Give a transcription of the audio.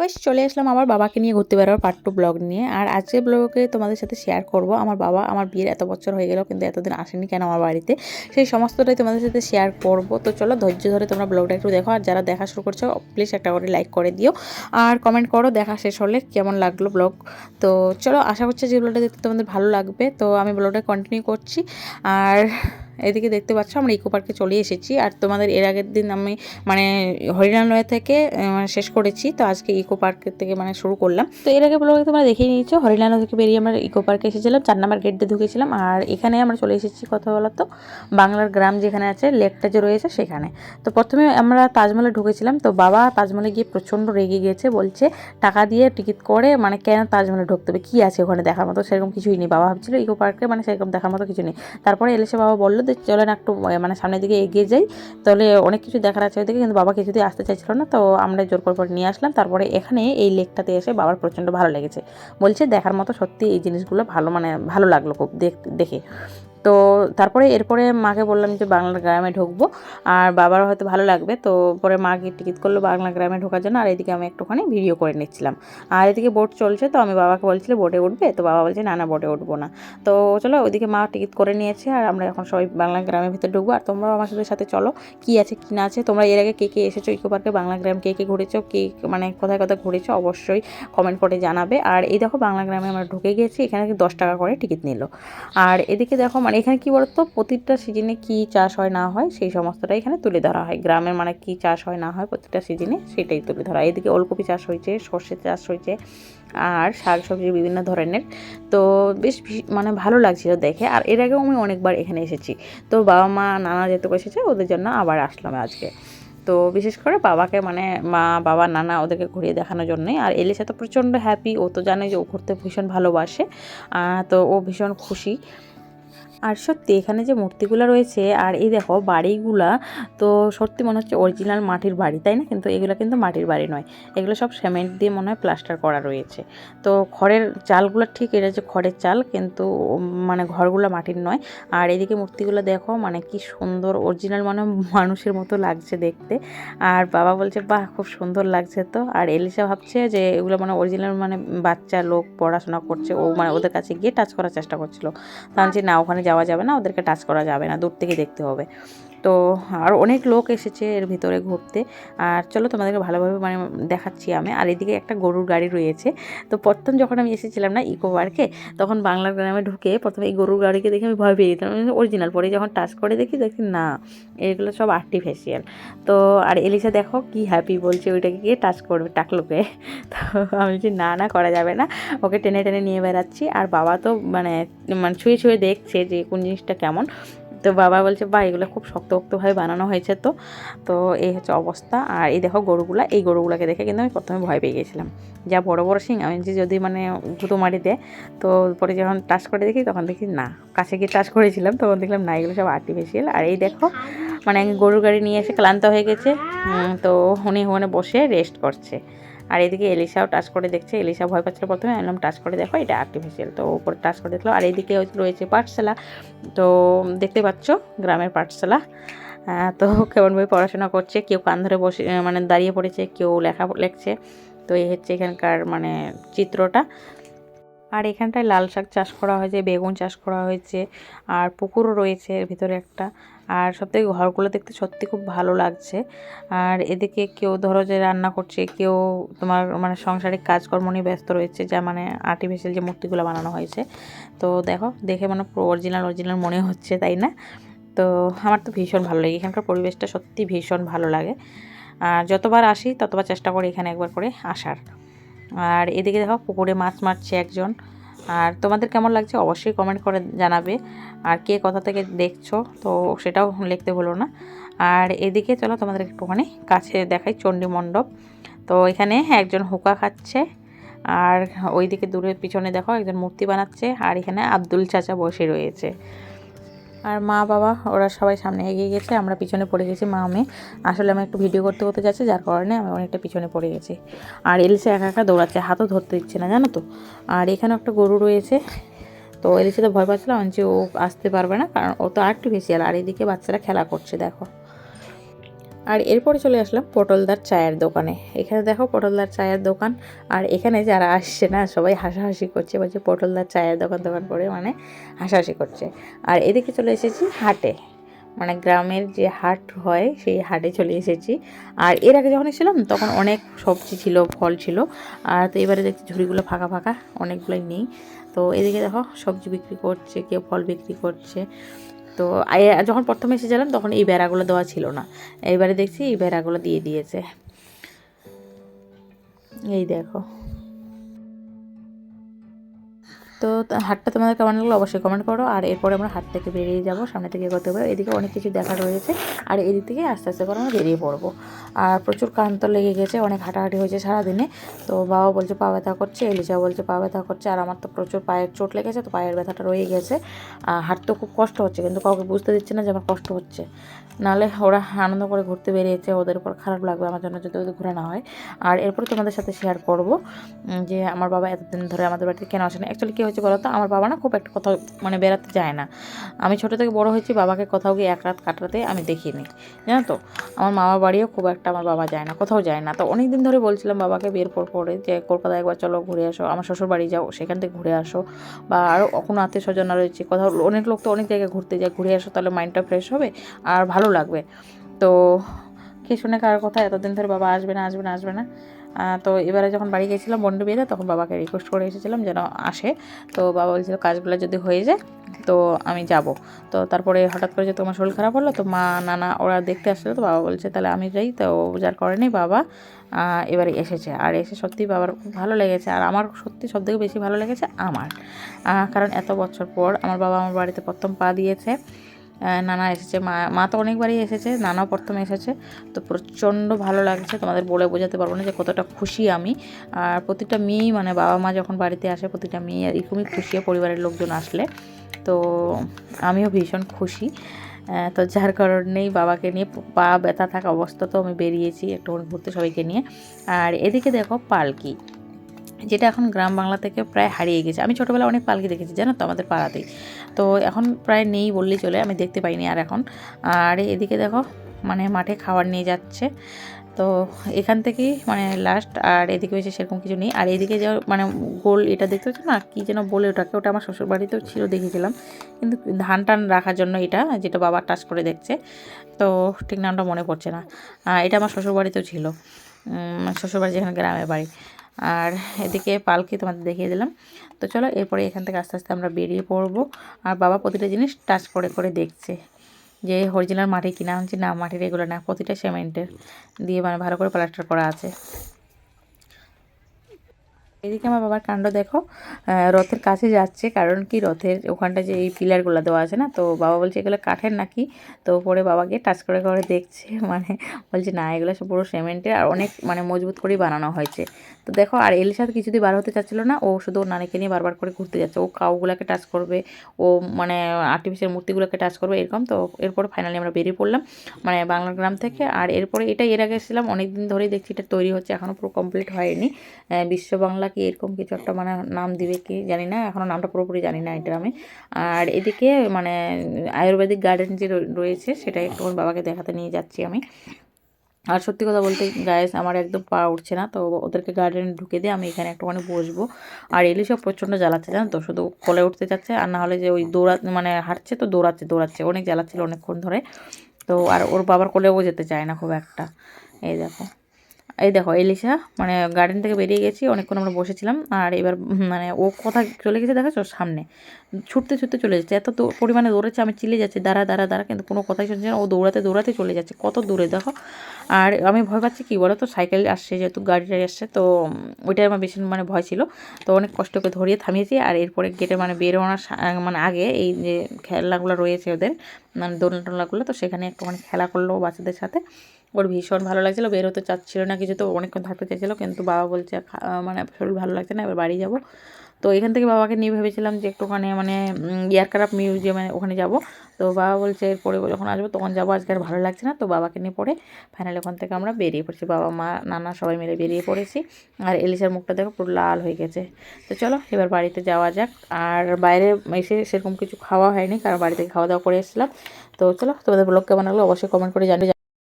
বেশ চলে আসলাম আমার বাবাকে নিয়ে ঘুরতে বেরোবার পার্ট টু ব্লগ নিয়ে। আর আজকের ব্লগে তোমাদের সাথে শেয়ার করব, আমার বাবা আমার বিয়ের এত বছর হয়ে গেল, কিন্তু এতদিন আসেনি কেন আমার বাড়িতে? সেই সমস্তটাই তোমাদের সাথে শেয়ার করব। তো চলো ধৈর্য ধরে তোমরা ব্লগটা একটু দেখো, আর যারা দেখা শুরু করছ প্লিজ একটা করে লাইক করে দিও। আর কমেন্ট করো দেখা শেষ হলে কেমন লাগল ব্লগ তো চলো আশা করছি যে ব্লগটা দেখতে তোমাদের ভালো লাগবে। তো আমি ব্লগটা কন্টিনিউ করছি। আর এদিকে দেখতে পাচ্ছ, আমরা ইকো পার্কে চলে এসেছি। আর তোমাদের এর আগের দিন আমি মানে হরিণালয় থেকে মানে শেষ করেছি, তো আজকে ইকো পার্কের থেকে মানে শুরু করলাম। তো এর আগে ব্লগে তোমরা দেখেই নিয়েছো হরিণালয় থেকে বেরিয়ে আমরা ইকো পার্কে এসেছিলাম, চার নাম্বার গেট দিয়ে ঢুকেছিলাম। আর এখানে আমরা চলে এসেছি কথা বলতো, বাংলার গ্রাম যেখানে আছে, লেকটা যে রয়েছে সেখানে। তো প্রথমে আমরা তাজমহলে ঢুকেছিলাম, তো বাবা তাজমহলে গিয়ে প্রচণ্ড রেগে গিয়েছে, বলছে, টাকা দিয়ে টিকিট করে মানে কেন তাজমহলে ঢুকতে হবে? কী আছে ওখানে দেখার মতো? সেরকম কিছুই নেই। বাবা ভাবছিল ইকো পার্কে মানে সেরকম দেখার মতো কিছু নেই। তারপরে এলেসে বাবা বলল যে চলেন একটু মানে সামনের দিকে এগিয়ে যাই, তাহলে অনেক কিছু দেখার আছে ওইদিকে, কিন্তু বাবা কিছুতেই আসতে চাইছিল না, তো আমরা জোর করে পর নিয়ে আসলাম। তারপরে এখানে এই লেকটাতে এসে বাবার প্রচণ্ড ভালো লেগেছে। বলছে দেখার মতো সত্যি এই জিনিসগুলো ভালো মানে ভালো লাগল খুব দেখে। তো তারপরে এরপরে মাকে বললাম যে বাংলার গ্রামে ঢুকবো, আর বাবারও হয়তো ভালো লাগবে, তো পরে মা গিয়ে টিকিট করল বাংলা গ্রামে ঢোকার জন্য, আর এদিকে আমি একটুখানি ভিডিও করে নিচ্ছিলাম। আর এদিকে বোট চলছে, তো আমি বাবাকে বলছিল বোটে উঠবে, তো বাবা বলছে না না বোটে উঠবো না। তো চলো ওইদিকে মা টিকিট করে নিয়েছে, আর আমরা এখন সবাই বাংলা গ্রামের ভিতরে ঢুকবো, আর তোমরাও আমার সাথে সাথে চলো, কি আছে, কি না আছে, তোমরা এর আগে কে কে এসেছ ইকো পার্কে বাংলা গ্রাম কে কে ঘুরেছো, কে মানে কোথায় কোথায় ঘুরেছো, অবশ্যই কমেন্ট করে জানাবে। আর এই দেখো বাংলা গ্রামে আমরা ঢুকে গেছি এখানে দশ টাকা করে টিকিট নিল। আর এদিকে দেখো মানে এখানে কি বলতো? প্রতিটা সিজনে কি চাষ হয় না হয়, সেই সমস্তটাই এখানে তুলে ধরা হয়। গ্রামের মানে কি চাষ হয় না হয় প্রতিটা সিজনে সেটাই তুলে ধরা হয়। এদিকে ওলকপি চাষ হয়েছে, সর্ষে চাষ হয়েছে, আর শাক সবজি বিভিন্ন ধরনের। তো বেশ মানে ভালো লাগছিল দেখে। আর এর আগেও আমি অনেকবার এখানে এসেছি। তো বাবা মা, নানা যেহেতু এসেছে, ওদের জন্য আবার আসলাম আজকে। তো বিশেষ করে বাবাকে মানে মা, বাবা, নানা ওদেরকে ঘুরিয়ে দেখানোর জন্যই। আর এলিসা তো প্রচণ্ড হ্যাপি ও তো জানে যে ও ঘুরতে ভীষণ ভালোবাসে। তো ও ভীষণ খুশি। আর সত্যি এখানে যে মূর্তিগুলো রয়েছে, আর এই দেখো বাড়িগুলা, তো সত্যি মনে হচ্ছে অরিজিনাল মাটির বাড়ি, তাই না? কিন্তু এগুলো কিন্তু মাটির বাড়ি নয়। এগুলো সব সিমেন্ট দিয়ে মনে হয় প্লাস্টার করা রয়েছে। তো খড়ের চালগুলো ঠিক এটা যে খড়ের চাল, কিন্তু মানে ঘরগুলো মাটির নয়। আর এদিকে মূর্তিগুলো দেখো মানে কি সুন্দর অরিজিনাল মানে মানুষের মতো লাগছে দেখতে। আর বাবা বলছে, বাহ, খুব সুন্দর লাগছে তো। আর এলিসা ভাবছে যে এগুলো মানে অরিজিনাল মানে বাচ্চা লোক পড়াশোনা করছে, ও মানে ওদের কাছে গিয়ে টাচ করার চেষ্টা করছিল। তার যে না, ওখানে যাওয়া যাবে না ওদেরকে টাচ করা যাবে না দূর থেকে দেখতে হবে। তো আর অনেক লোক এসেছে এর ভিতরে ঘুরতে। আর চলো তোমাদেরকে ভালোভাবে মানে দেখাচ্ছি আমি। আর এদিকে একটা গরুর গাড়ি রয়েছে। তো প্রথম যখন আমি এসেছিলাম না ইকো পার্কে তখন বাংলার গ্রামে ঢুকে প্রথমে এই গরুর গাড়িকে দেখে আমি ভয় পেয়ে যেতাম। অরিজিনাল পরে যখন টাচ করে দেখি দেখি না, এগুলো সব আর্টিফিশিয়াল তো আর এলিসা দেখো কি হ্যাপি বলছে ওইটাকে গিয়ে টাচ করবে, টাকলোকে। তো আমি বলছি, না না, করা যাবে না। ওকে টেনে টেনে নিয়ে বেড়াচ্ছি। আর বাবা তো মানে মানে ছুঁয়ে ছুঁয়ে দেখছে যে কোন জিনিসটা কেমন। তো বাবা বলছে বা এগুলো খুব শক্ত শক্তভাবে বানানো হয়েছে তো। তো এই হচ্ছে অবস্থা। আর এই দেখো গরুগুলা, এই গরুগুলাকে দেখে কিন্তু আমি প্রথমে ভয় পেয়ে গেছিলাম যা বড় বড় শিং, আমি যে যদি মানে গুঁতো মারি দেয়, তো পরে যখন টাচ করে দেখি, তখন দেখি না, কাছে গিয়ে টাচ করেছিলাম, তখন দেখলাম না, এগুলো সব আর্টিফিশিয়াল আর এই দেখো মানে গরুর গাড়ি নিয়ে এসে ক্লান্ত হয়ে গেছে। তো উনি ওখানে বসে রেস্ট করছে। আর এদিকে এলিসাও টাচ করে দেখছে এলিসা ভয় পাচ্ছিল প্রথমে বললাম টাচ করে দেখো, এটা আর্টিফিশিয়াল তো উপরে টাচ করে দেখল, আর হচ্ছে- রয়েছে পাঠশালা। তো দেখতে পাচ্ছ গ্রামের পাঠশালা। তো কেমন বই পড়াশোনা করছে, কেউ কান ধরে বসে মানে দাঁড়িয়ে পড়েছে, কেউ লেখা লেখছে। তো এই হচ্ছে এখানকার মানে চিত্রটা। আর এখানটায় লাল শাক চাষ করা হয়েছে, বেগুন চাষ করা হয়েছে, আর পুকুরও রয়েছে এর ভিতরে একটা। আর সবথেকে ঘরগুলো দেখতে সত্যি খুব ভালো লাগছে। আর এদিকে কেউ ধরো যে রান্না করছে, কেউ তোমার মানে সাংসারিক কাজকর্ম নিয়ে ব্যস্ত রয়েছে, যা মানে আর্টিফিশিয়াল যে মূর্তিগুলো বানানো হয়েছে। তো দেখো, দেখে মানে অরিজিনাল অরিজিনাল মনে হচ্ছে, তাই না? তো আমার তো ভীষণ ভালো লাগে, এখানকার পরিবেশটা সত্যি ভীষণ ভালো লাগে। আর যতবার আসি, ততবার চেষ্টা করি এখানে একবার করে আসার। আর এদিকে দেখো পুকুরে মাছ মারছে একজন। আর তোমাদের কেমন লাগছে অবশ্যই কমেন্ট করে জানাবে। আর কে কথা থেকে দেখছ, তো সেটাও লিখতে হলো না। আর এদিকে চলো তোমাদের একটুখানি কাছে দেখাই চণ্ডী মণ্ডপ। তো এখানে একজন হুকা খাচ্ছে, আর ওইদিকে দূরের পিছনে দেখো একজন মূর্তি বানাচ্ছে, আর এখানে আব্দুল চাচা বসে রয়েছে। আর মা, বাবা, ওরা সবাই সামনে এগিয়ে গেছে, আমরা পিছনে পড়ে গেছি, মা মেয়ে আসলে আমি একটু ভিডিও করতে করতে যাচ্ছি, যার কারণে আমি অনেকটা পিছনে পড়ে গেছি। আর এলিসে একা একা দৌড়াচ্ছে, হাতও ধরতে দিচ্ছে না, জানো তো? আর এখানে একটা গরু রয়েছে, তো এলিসে তো ভয় পাচ্ছিল, আমি যে ও আসতে পারবে না, কারণ ও তো আর্টিফিশিয়াল আর এদিকে বাচ্চারা খেলা করছে, দেখো। আর এরপরে চলে আসলাম পটলদার চায়ের দোকানে। এখানে দেখো পটলদার চায়ের দোকান। আর এখানে যারা আসছে না, সবাই হাসাহাসি করছে, বলছে পটলদার চায়ের দোকান দোকান করে মানে হাসাহাসি করছে। আর এদিকে চলে এসেছি হাটে। মানে গ্রামের যে হাট হয়, সেই হাটে চলে এসেছি। আর এর আগে যখন এসেছিলাম, তখন অনেক সবজি ছিল, ফল ছিল। আর তো এবারে দেখছি ঝুড়িগুলো ফাঁকা ফাঁকা, অনেকগুলোই নেই। তো এদিকে দেখো সবজি বিক্রি করছে, কেউ ফল বিক্রি করছে। তো যখন প্রথমে এসেছিলাম, তখন এই বেড়াগুলো দেওয়া ছিল না। এইবারে দেখছি এই বেড়াগুলো দিয়ে দিয়েছে। এই দেখো। তো হাটটা তোমাদের কেমন লাগল অবশ্যই কমেন্ট করো। আর এরপরে আমরা হাট থেকে বেরিয়ে যাব, সামনে থেকে করতে পারব এদিকে অনেক কিছু দেখা রয়েছে। আর এদিক থেকে আস্তে আস্তে করে আমরা বেরিয়ে পড়ব। আর প্রচুর ক্লান্ত লেগে গেছে, অনেক হাঁটাহাঁটি হয়েছে সারাদিনে। তো বাবা বলছে, পা ব্যথা করছে। এলিজা বলছে, পা ব্যথা করছে। আর আমার তো প্রচুর পায়ের চোট লেগেছে, তো পায়ের ব্যথাটা রয়ে গেছে। আর হাঁটতে খুব কষ্ট হচ্ছে, কিন্তু কাউকে বুঝতে দিচ্ছে না যে আমার কষ্ট হচ্ছে। নাহলে ওরা আনন্দ করে ঘুরতে বেরিয়েছে, ওদের উপর খারাপ লাগবে আমার জন্য যদি ওদের ঘোরা না হয়। আর এরপরে তোমাদের সাথে শেয়ার করব যে আমার বাবা এতদিন ধরে আমাদের বাড়িতে কেন আসে না অ্যাকচুয়ালি কী বলো তো? আমার বাবা না খুব একটা কোথাও মানে বেড়াতে যায় না। আমি ছোটো থেকে বড় হয়েছি, বাবাকে কোথাও গিয়ে এক রাত কাটাতে আমি দেখিনি। জানো তো? আমার মামা বাড়িও খুব একটা আমার বাবা যায় না, কোথাও যায় না। তো অনেক দিন ধরে বলছিলাম বাবাকে বের পর পরে যে, কলকাতায় একবার চলো ঘুরে আসো, আমার শ্বশুর বাড়ি যাও, সেখান থেকে ঘুরে আসো। বা আরও কোনো আত্মীয় স্বজনরা রয়েছে, কোথাও অনেক লোক তো অনেক জায়গায় ঘুরতে যায়, ঘুরে আসো তাহলে মাইন্ডটা ফ্রেশ হবে আর ভালো লাগবে। তো, কে শুনে কার কথা? এতদিন ধরে বাবা আসবে না আসবে না আসবে না। তো এবারে যখন বাড়ি গেছিলাম বন্ডে বিয়েতে তখন বাবাকে রিকোয়েস্ট করে এসেছিলাম যেন আসে। তো বাবা বলছিল কাজগুলো যদি হয়ে যায়, তো আমি যাব। তো তারপরে হঠাৎ করে যে তোমার শরীর খারাপ হলো, তো মা, নানা ওরা দেখতে আসলো তো বাবা বলছে, তাহলে আমি যাই। তো যার কারণেই বাবা এবারে এসেছে। আর এসে সত্যি বাবার ভালো লেগেছে। আর আমার সত্যি সবথেকে বেশি ভালো লেগেছে আমার। কারণ এত বছর পর আমার বাবা আমার বাড়িতে প্রথম পা দিয়েছে। নানা এসেছে। মা মা তো অনেকবারই এসেছে, নানাও প্রথমে এসেছে। তো প্রচণ্ড ভালো লাগছে, তোমাদের বলে বোঝাতে পারব না যে কতটা খুশি আমি। আর প্রতিটা মেয়েই মানে বাবা মা যখন বাড়িতে আসে, প্রতিটা মেয়ে এরকমই খুশি পরিবারের লোকজন আসলে। তো আমিও ভীষণ খুশি। তো যার কারণেই বাবাকে নিয়ে পা ব্যথা থাকা অবস্থা তো আমি বেরিয়েছি একটু ঘুরতে সবাইকে নিয়ে। আর এদিকে দেখো পালকি। যেটা এখন গ্রাম বাংলা থেকে প্রায় হারিয়ে গেছে। আমি ছোটোবেলায় অনেক পালকি দেখেছি, জানো তো, আমাদের পাড়াতেই। তো এখন প্রায় নেই বললেই চলে, আমি দেখতে পাইনি আর এখন। আর এদিকে দেখো মানে মাঠে খাবার নিয়ে যাচ্ছে। তো এখান থেকেই মানে লাস্ট আর এদিকে হয়েছে সেরকম কিছু নেই। আর এদিকে যে মানে গোল এটা দেখতে পাচ্ছ না, কী যেন বলে ওটাকে, ওটা আমার শ্বশুর বাড়িতেও ছিল, দেখেছিলাম। কিন্তু ধান টান রাখার জন্য এটা, যেটা বাবা টাচ করে দেখছে। তো ঠিক নামটা মনে পড়ছে না। এটা আমার শ্বশুর বাড়িতেও ছিল শ্বশুরবাড়ি যেখানে, গ্রামের বাড়ি। আর এদিকে পালকি তোমাদের দেখিয়ে দিলাম। তো চলো এরপরে এখান থেকে আস্তে আস্তে আমরা বেরিয়ে পড়ব। আর বাবা প্রতিটা জিনিস টাচ করে করে দেখছে যে হরিজিনাল মাটি কিনা হচ্ছে না মাটির এগুলো না, প্রতিটা সিমেন্টের দিয়ে মানে ভালো করে প্লাস্টার করা আছে। এদিকে আমার বাবার কাণ্ড দেখো রথের কাছে যাচ্ছে, কারণ কি রথের ওখানটা যে এই পিলারগুলো দেওয়া আছে না, তো বাবা বলছে এগুলো কাঠের নাকি? তো পরে বাবাকে টাচ করে করে দেখছে মানে বলছে, না, এগুলো সব পুরো সিমেন্টের আর অনেক মানে মজবুত করেই বানানো হয়েছে। তো দেখো, আর এলিসার কিছুদিন বার হতে চাচ্ছিল না, ও শুধু নানিকে নিয়ে বারবার করে ঘুরতে যাচ্ছে। ও কাউগুলোকে টাচ করবে, ও মানে আর্টিফিশিয়াল মূর্তিগুলোকে টাচ করবে, এরকম, তো এরপরে ফাইনালি আমরা বেরিয়ে পড়লাম মানে বাংলা গ্রাম থেকে। আর এরপরে এটা এর আগে এসেছিলাম অনেক দিন ধরেই দেখছি এটা তৈরি হচ্ছে এখনও পুরো কমপ্লিট হয়নি। বিশ্ব বাংলা কি এরকম কিছু একটা মানে নাম দিবে কি জানি না এখনও নামটা পুরোপুরি জানি না এটা আমি। আর এদিকে মানে আয়ুর্বেদিক গার্ডেন যে রয়ে- রয়েছে সেটাই একটু বাবাকে দেখাতে নিয়ে যাচ্ছি আমি। আর সত্যি কথা বলতে গায়েস আমার একদম পা উঠছে না, তো ওদেরকে গার্ডেনে ঢুকে দিয়ে আমি এখানে একটুখানি বসবো। আর এলিসব প্রচণ্ড জ্বালাচ্ছে, জানো তো? শুধু কোলে উঠতে যাচ্ছে আর না হলে যে ওই দৌড়া মানে হাঁটছে তো দৌড়াচ্ছে দৌড়াচ্ছে। অনেক জ্বালাচ্ছিল অনেকক্ষণ ধরে। তো আর ওর বাবার কোলেও যেতে চায় না খুব একটা। এই দেখো। এই দেখো এলিসা মানে গার্ডেন থেকে বেরিয়ে গেছি, অনেকক্ষণ আমরা বসেছিলাম, আর এবার মানে ও কোথায় চলে গেছে দেখাচ্ছ? সামনে। ছুটতে ছুটতে চলে যাচ্ছে এত পরিমাণে দৌড়াচ্ছে আমি চিলে যাচ্ছি, দাঁড়া দাঁড়া দাঁড়া, কিন্তু কোনো কথাই শুনছে না। ও দৌড়াতে দৌড়াতে চলে যাচ্ছে, কত দূরে, দেখো। আর আমি ভয় পাচ্ছি কী বলো তো? সাইকেল আসছে, যেহেতু গাড়ি টাড়ি আসছে, তো ওইটাই আমার বেশি মানে ভয় ছিল। তো অনেক কষ্ট করে ধরিয়ে থামিয়েছি, আর এরপরে গেটে মানে বেরোনোর মানে আগে এই যে খেলনাগুলো রয়েছে ওদের মানে দোলনা টোলনাগুলো তো সেখানে একটু মানে খেলা করল বাচ্চাদের সাথে। ওর ভীষণ ভালো লাগছিল, বেরোতে চাচ্ছিল না কিছু, তো অনেকক্ষণ থাকতে চাইছিলো, কিন্তু বাবা বলছে মানে শরীর ভালো লাগছে না, এবার বাড়ি যাব। তো এখান থেকে বাবাকে নিয়ে ভেবেছিলাম যে একটুখানি মানে ইয়ারক্রাফট মিউজিয়ামে ওখানে যাব। তো বাবা বলছে এরপরে যখন আসব তখন যাব, আজকে আর ভালো লাগছে না। তো বাবাকে নিয়ে পড়ে ফাইনালি ওখান থেকে আমরা বেরিয়ে পড়েছি। বাবা, মা, নানা সবাই মিলে বেরিয়ে পড়েছি। আর এলিসার মুখটা দেখো পুরো লাল হয়ে গেছে। তো চলো, এবার বাড়িতে যাওয়া যাক। আর বাইরে এসে সেরকম কিছু খাওয়া হয়নি, কারণ বাড়ি থেকে খাওয়া দাওয়া করে এসেছিলাম। তো চলো, তোমাদের ব্লগ কেমন লাগল অবশ্যই কমেন্ট করে জানিয়ে